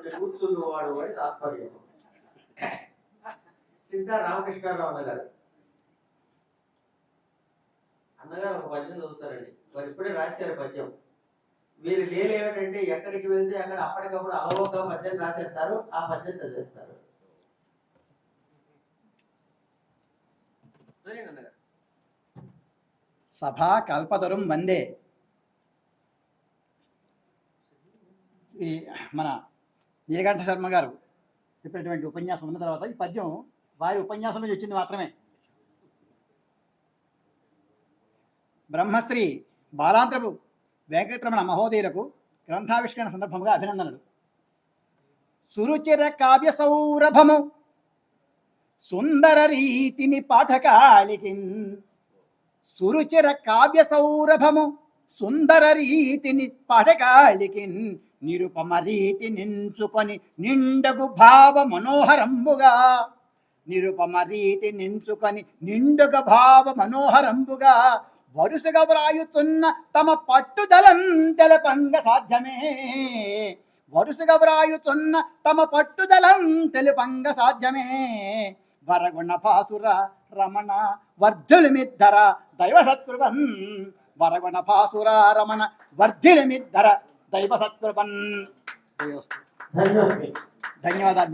పట్టి కూర్చున్నవాడు అని తాత్పర్యం. చింతా రామకృష్ణారావు అన్నగారు. అన్నగారు ఒక పద్యం చదువుతారండి. వారు ఇప్పుడే రాశారు పద్యం. వీరి లీల ఏమిటంటే ఎక్కడికి వెళ్తే అక్కడ అప్పటికప్పుడు అలవోక పద్యం రాసేస్తారు ఆ పద్యం చదివేస్తారు. సభా కల్పతరుం వందే. మన నీలకంఠ శర్మ గారు చెప్పినటువంటి ఉపన్యాసం ఉన్న తర్వాత ఈ పద్యం వారి ఉపన్యాసం నుంచి వచ్చింది మాత్రమే. బ్రహ్మశ్రీ బాలాంత్రపు వెంకటరమణ మహోదయులకు గ్రంథావిష్కరణ సందర్భంగా అభినందనలు. సురుచిర కావ్య సౌరభము సుందర రీతిని పాఠకాళికిన్. సురుచిర కావ్య సౌరభము సుందర రీతిని పడగాళికి నిరుపమరీతి నించుకొని నిండగు భావ మనోహరంబుగా నిరుపమరీతి నించుకొని నిండుగ భావ మనోహరంబుగా వరుసగా వ్రాయుతున్న తమ పట్టుదలం తెలపంగ సాధ్యమే. వరుసగా వ్రాయుతున్న తమ పట్టుదలం తెలుపంగ సాధ్యమే. వరగుణ పాసుర రమణ వర్ధులమిద్దర దైవ శత్రువం వరగుణ పాసుర రమణ వర్ధులమిద్దర దైవ సత్కృపన్ ధన్యవాదాలు